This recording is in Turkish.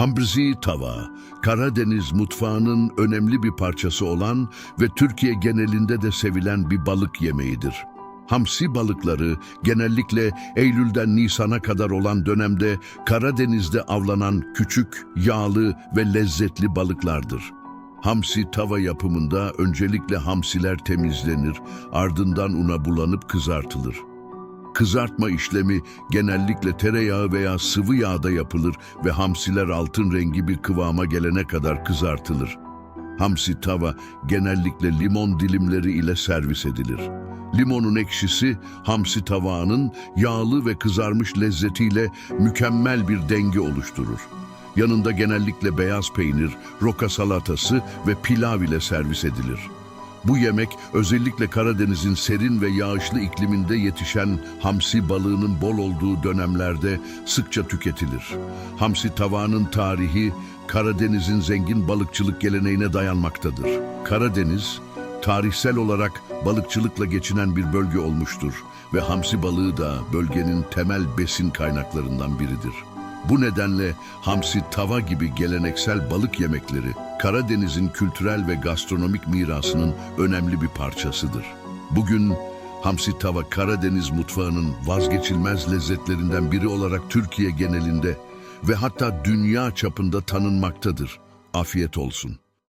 Hambrizi tava, Karadeniz mutfağının önemli bir parçası olan ve Türkiye genelinde de sevilen bir balık yemeğidir. Hamsi balıkları genellikle Eylül'den Nisan'a kadar olan dönemde Karadeniz'de avlanan küçük, yağlı ve lezzetli balıklardır. Hamsi tava yapımında öncelikle hamsiler temizlenir, ardından una bulanıp kızartılır. Kızartma işlemi genellikle tereyağı veya sıvı yağda yapılır ve hamsiler altın rengi bir kıvama gelene kadar kızartılır. Hamsi tava genellikle limon dilimleri ile servis edilir. Limonun ekşisi hamsi tavağının yağlı ve kızarmış lezzetiyle mükemmel bir denge oluşturur. Yanında genellikle beyaz peynir, roka salatası ve pilav ile servis edilir. Bu yemek özellikle Karadeniz'in serin ve yağışlı ikliminde yetişen hamsi balığının bol olduğu dönemlerde sıkça tüketilir. Hamsi tavağının tarihi Karadeniz'in zengin balıkçılık geleneğine dayanmaktadır. Karadeniz, tarihsel olarak balıkçılıkla geçinen bir bölge olmuştur ve hamsi balığı da bölgenin temel besin kaynaklarından biridir. Bu nedenle hamsi tava gibi geleneksel balık yemekleri Karadeniz'in kültürel ve gastronomik mirasının önemli bir parçasıdır. Bugün hamsi tava Karadeniz mutfağının vazgeçilmez lezzetlerinden biri olarak Türkiye genelinde ve hatta dünya çapında tanınmaktadır. Afiyet olsun.